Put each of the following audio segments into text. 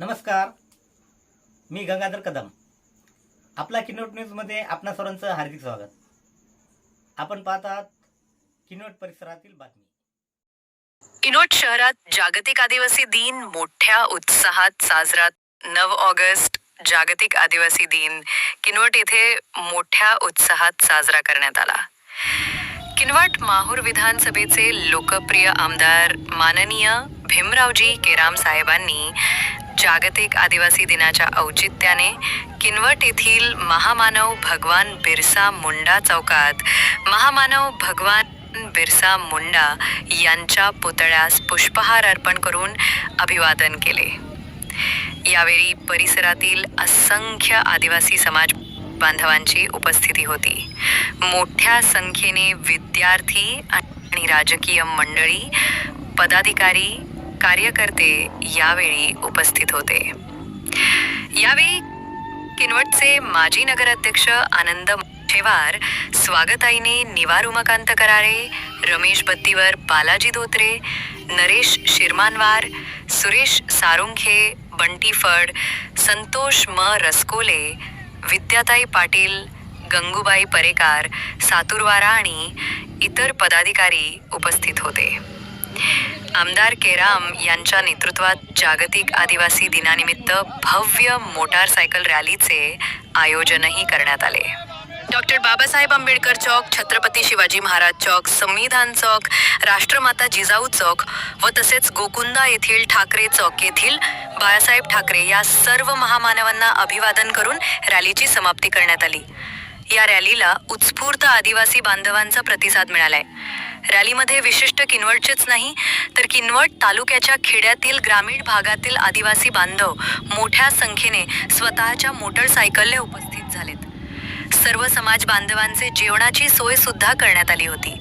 नमस्कार. मी गंगाधर कदम. आपला किनोट न्यूजमध्ये आपणा सर्वांचं हार्दिक स्वागत. आपण पाहतात किनोट परिसरातील बातमी. किनोट शहरात जागतिक आदिवासी दिन मोठ्या उत्साहात साजरा. नऊ ऑगस्ट जागतिक आदिवासी दिन. किनवट येथे मोठ्या उत्साहात साजरा करण्यात आला. किनवट माहूर विधानसभेचे लोकप्रिय आमदार माननीय भीमरावजी केराम साहेबांनी जागतिक आदिवासी दिनाच्या औचित्याने किनवट येथील महामानव भगवान बिरसा मुंडा चौकात महामानव भगवान बिरसा मुंडा यांच्या पुतळ्यास पुष्पहार अर्पण करून अभिवादन केले. यावेळी परिसरातील असंख्य आदिवासी समाज बांधवांची उपस्थिती होती. मोठ्या संख्येने विद्यार्थी आणि राजकीय मंडळी पदाधिकारी कार्यकर्ते यावेळी उपस्थित होते. यावेळी किनवटचे माजी नगराध्यक्ष आनंद ठेवार स्वागताईने निवार उमाकांत कराळे रमेश बत्तीवर बालाजी धोत्रे नरेश शिरमानवार सुरेश सारुंखे बंटी फड संतोष म रसकोले विद्याताई पाटील गंगूबाई परेकार सातुरवारा आणि इतर पदाधिकारी उपस्थित होते. आमदार केराम यांच्या नेतृत्वात जागतिक आदिवासी दिनानिमित्त भव्य मोटारसायकल रॅलीचे आयोजनही करण्यात आले. डॉक्टर बाबासाहेब आंबेडकर चौक छत्रपती शिवाजी महाराज चौक संविधान चौक राष्ट्रमाता जिजाऊ चौक व तसेच गोकुंदा येथील ठाकरे चौक येथील बाळासाहेब ठाकरे या सर्व महामानवांना अभिवादन करून रॅलीची समाप्ती करण्यात आली. या रॅलीला उत्स्फूर्त आदिवासी बांधवांचा प्रतिसाद मिळालाय. रॅलीमध्ये विशिष्ट किनवटचेच नाही तर किनवट तालुक्याच्या खेड्यातील ग्रामीण भागातील आदिवासी बांधव मोठ्या संख्येने स्वतःच्या मोटरसायकलने उपस्थित झालेत. सर्व समाज बांधवांचे जेवणाची सोय सुद्धा करण्यात आली होती.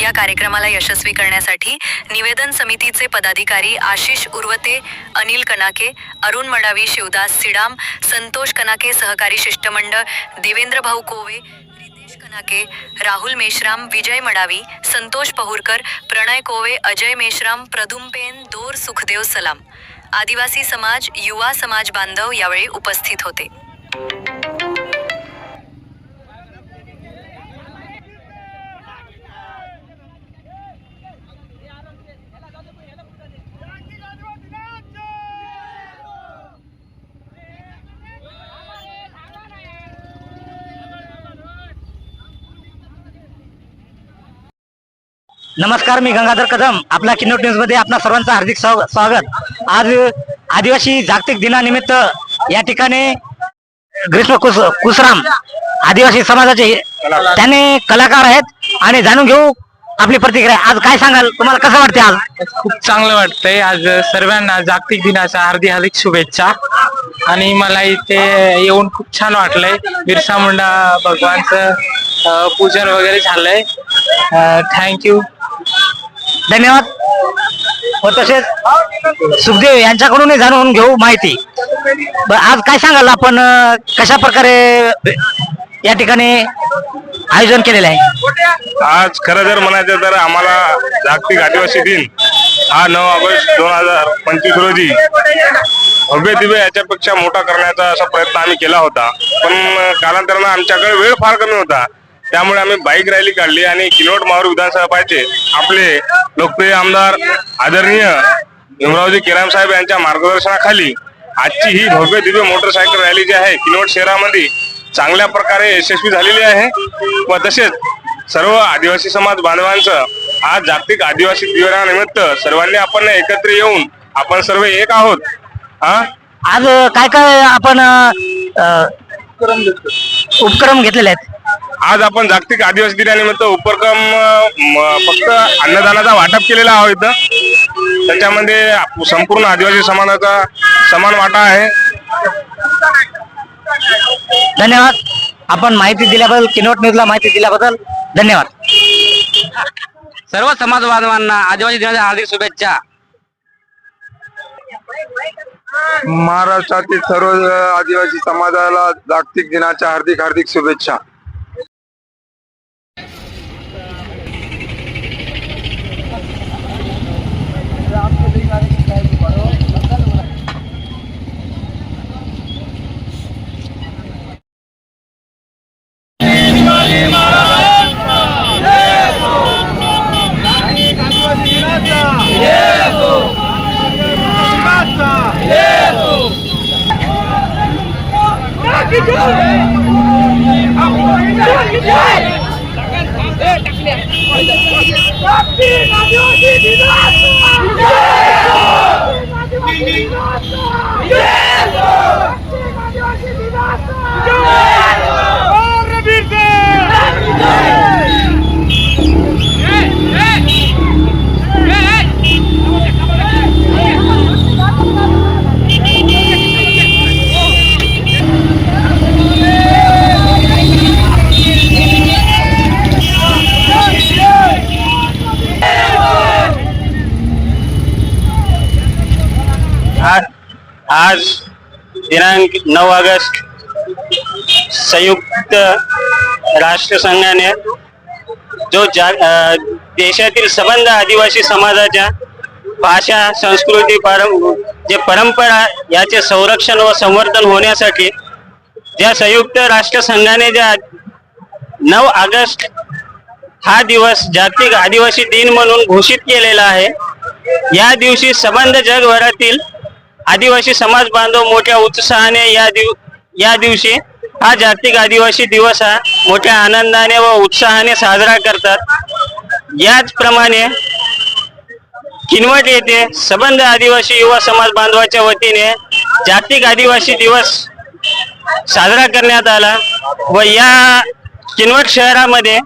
या कार्यक्रमाला यशस्वी करण्यासाठी निवेदन समितीचे पदाधिकारी आशिष उर्वते अनिल कनाके अरुण मडावी शिवदास सिडाम संतोष कनाके सहकारी शिष्टमंडळ देवेंद्र भाऊ कोवे रितेश कनाके राहुल मेश्राम विजय मडावी संतोष पहुरकर प्रणय कोवे अजय मेश्राम प्रदुमपेन दोर सुखदेव सलाम. आदिवासी समाज युवा समाज बांधव यावेळी उपस्थित होते. नमस्कार मी गंगाधर कदम. आपला किनोट न्यूजमध्ये आपल्या सर्वांचं हार्दिक स्वा स्वागत. आज आदिवासी जागतिक दिनानिमित्त या ठिकाणी ग्रीष्म कुस कुसराम आदिवासी समाजाचे त्याने कलाकार आहेत आणि जाणून घेऊ आपली प्रतिक्रिया. आज काय सांगाल? तुम्हाला कसं वाटते आज? खूप चांगलं वाटतंय. आज सर्वांना जागतिक दिनाच्या हार्दिक हार्दिक शुभेच्छा. आणि मला इथे येऊन खूप छान वाटलंय. बिरसा मुंडा भगवानचं अं, पूजन वगैरे झालंय. थँक्यू धन्यवाद. व तसेच सुखदेव यांच्याकडूनही जाणून घेऊ माहिती. आज काय सांगाल आपण कशा प्रकारे या ठिकाणी आयोजन केलेलं आहे? आज खरं जर म्हणायचं तर आम्हाला जागतिक आदिवासी दिन हा नऊ ऑगस्ट दोन हजार पंचवीस रोजी भव्य दिव्य याच्यापेक्षा मोठा करण्याचा असा प्रयत्न आम्ही केला होता. पण कालांतरानं आमच्याकडे वेळ फार कमी होता. त्यामुळे आम्ही बाईक रॅली काढली आणि किनवट माहूर विधानसभाचे आपले लोकप्रिय आमदार आदरणीय भीमरावजी केराम साहेब यांच्या मार्गदर्शनाखाली आजची ही भव्य दिव्य मोटरसायकल रॅली जी आहे किनवट शहरामध्ये चांगल्या प्रकारे यशस्वी झालेली आहे. व तसेच सर्व आदिवासी समाज बांधवांचं आज जागतिक आदिवासी दिनानिमित्त सर्वांनी आपण एकत्र येऊन आपण सर्व एक आहोत. हा? आज काय काय आपण उपक्रम घेतलेले आहेत? आज आपण जागतिक आदिवासी दिनानिमित्त उपक्रम फक्त अन्नदानाचा वाटप केलेला आहोत इथं. त्याच्यामध्ये संपूर्ण आदिवासी समाजाचा समान वाटा आहे. धन्यवाद. आपण माहिती दिल्याबद्दल किनवट न्यूजला माहिती दिल्याबद्दल धन्यवाद. सर्व समाज बांधवांना आदिवासी दिनाच्या हार्दिक शुभेच्छा. महाराष्ट्रातील सर्व आदिवासी समाजाला जागतिक दिनाच्या हार्दिक हार्दिक शुभेच्छा. आज दिनांक नऊ ऑगस्ट संयुक्त राष्ट्रसंघाने जो जा देशातील संबंध आदिवासी समाजाच्या भाषा संस्कृती परं जे परंपरा याचे संरक्षण व संवर्धन होण्यासाठी ज्या संयुक्त राष्ट्रसंघाने ज्या नऊ ऑगस्ट हा दिवस जागतिक आदिवासी दिन म्हणून घोषित केलेला आहे या दिवशी संबंध जगभरातील आदिवासी समाज बांधव मोठ्या उत्साहाने या दिव या दिवशी हा जागतिक आदिवासी दिवस हा मोठ्या आनंदाने व उत्साहाने साजरा करतात. याचप्रमाणे किनवट येथे सबंध आदिवासी युवा समाज बांधवाच्या वतीने जागतिक आदिवासी दिवस साजरा करण्यात आला व या किनवट शहरामध्ये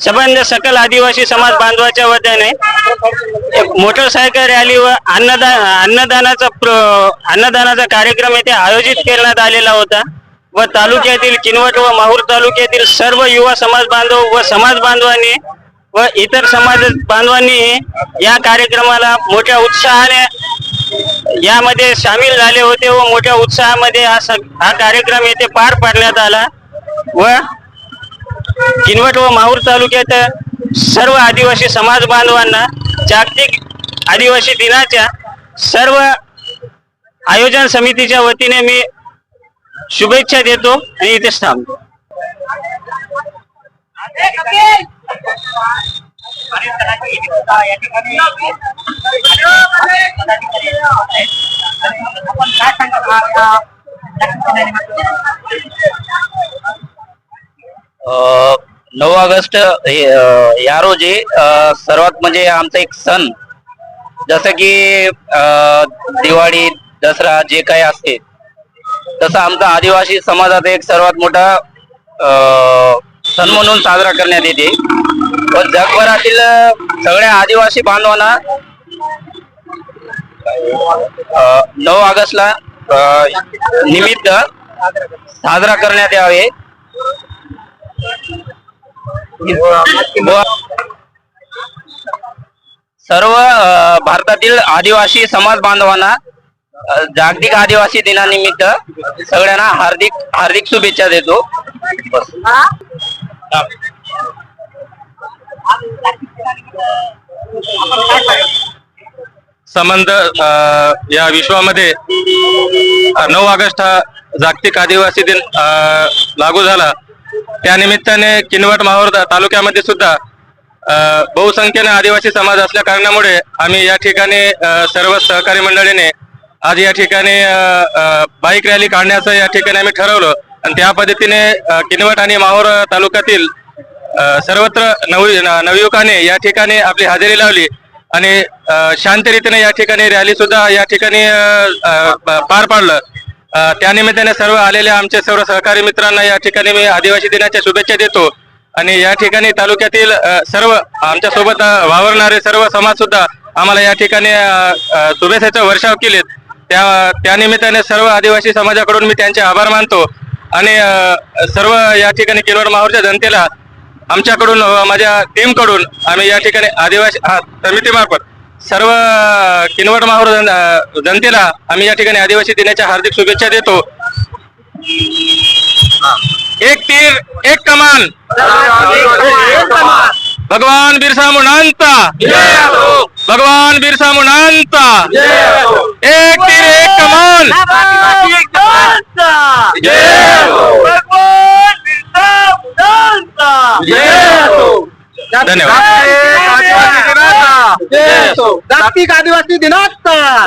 संबंध सकल आदिवासी समाज बांधवाच्या वतीने. मोटरसायकल रॅली व अन्नदान अन्नदानाचा प्र- अन्नदानाचा कार्यक्रम येथे आयोजित करण्यात आलेला होता. व तालुक्यातील किनवट व माहूर तालुक्यातील सर्व युवा समाज बांधव व समाज बांधवांनी व इतर समाज बांधवांनी या कार्यक्रमाला मोठ्या उत्साहाने यामध्ये सामील झाले होते व मोठ्या उत्साहामध्ये हा हा कार्यक्रम येथे पार पाडण्यात आला. व किनवट व माहूर तालुक्यात सर्व आदिवासी समाज बांधवांना जागतिक आदिवासी दिनाच्या सर्व आयोजन समितीच्या वतीने मी शुभेच्छा देतो आणि इथेच थांबतो नऊ ऑगस्ट या रोजी सर्वात म्हणजे आमचा एक सण जसं की अ, दिवाळी दसरा जे काही असते तसं आमचा आदिवासी समाजात एक सर्वात मोठा अ, सण म्हणून साजरा करण्यात येते. व जगभरातील सगळ्या आदिवासी बांधवांना नऊ ऑगस्टला निमित्त साजरा करण्यात यावे. सर्व भारतातील आदिवासी समाज बांधवांना जागतिक आदिवासी दिनानिमित्त सगळ्यांना हार्दिक हार्दिक शुभेच्छा देतो. संबंध या विश्वामध्ये नऊ ऑगस्ट हा जागतिक आदिवासी दिन लागू झाला. त्या निमित्ताने किनवट माहूर तालुक्यामध्ये सुद्धा बहुसंख्येने आदिवासी समाज असल्या कारणामुळे आम्ही या ठिकाणी सर्व सहकारी मंडळीने आज या ठिकाणी बाईक रॅली काढण्याचं या ठिकाणी आम्ही ठरवलं. आणि त्या पद्धतीने किनवट आणि माहूर तालुक्यातील सर्वत्र नव नवयुवकाने या ठिकाणी आपली हजेरी लावली. आणि शांतरीतीने या ठिकाणी रॅली सुद्धा या ठिकाणी पार पाडलं. त्यानिमित्ताने सर्व आलेल्या आमच्या सर्व सहकारी मित्रांना या ठिकाणी मी आदिवासी दिनाच्या शुभेच्छा देतो. आणि या ठिकाणी तालुक्यातील सर्व आमच्यासोबत वावरणारे सर्व समाज सुद्धा आम्हाला या ठिकाणी शुभेच्छाचा वर्षाव केलेत. त्या त्यानिमित्ताने सर्व आदिवासी समाजाकडून मी त्यांचे आभार मानतो. आणि सर्व या ठिकाणी किलोड माहूरच्या जनतेला आमच्याकडून माझ्या टीमकडून आम्ही या ठिकाणी आदिवासी समितीमार्फत सर्व किनवट माहूर जनतेला आम्ही या ठिकाणी आदिवासी दिनाच्या हार्दिक शुभेच्छा देतो. एक तीर एक कमान. भगवान बिरसा मुनांता भगवान बिरसा मुनांता एक तीर एक कमान. धन्यवाद. जागतिक आदिवासी दिनाचा.